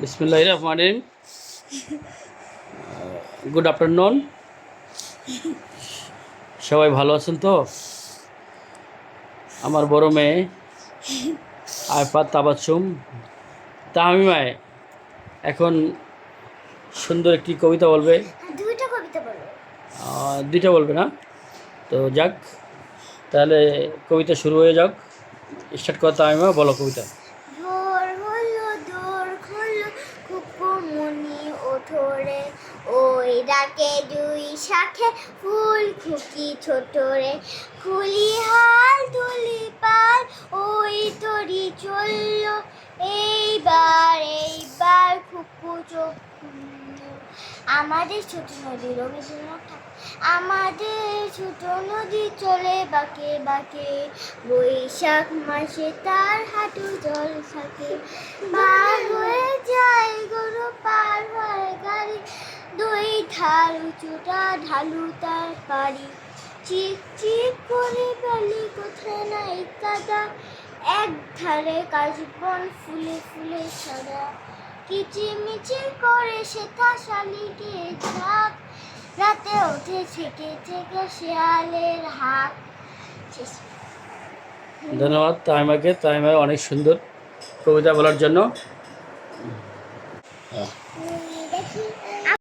বিসমুল্লাহ Rahman good afternoon সবাই ভালো আছেন তো? আমার বড় মেয়ে আরফাত তাবাসুম তাহমিমায় এখন সুন্দর একটি কবিতা বলবে। দুইটা কবিতা বলো। দুইটা বলবে না? তো যাক তাহলে কবিতা শুরু হয়ে যাক। স্টার্ট করতে আমি বলো কবিতা ভোর হলো দোর হলো কুকুমনি ওঠরে ওই ডাকে দুই শাখে ফুল খুকি ছোটরে। খুলি হাল তুলি পাল, ওই তরি চলল। এইবার এইবার খুকু আমাদের ছোট নদী রবীন্দ্রনাথ আমাদের ছোট নদী চলে বাঁকে বাঁকে। বৈশাখ মাসে তার হাঁটু জল থাকে। পার হয়ে যায় গাড়ি ধার উঁচুটা ঢালু তার বাড়ি চিক চিক করে বালি কোথায় নাই কাদা? এক ধারে কাশবন ফুলে ফুলে সাদা। কিচিমিচির করে সেথা শালিকে ঝাঁক রাতে ওঠে থেকে থেকে শেয়ালের হাক শেষ। ধন্যবাদ তাইমাকে। তাইমা অনেক সুন্দর কবিতা বলার জন্য।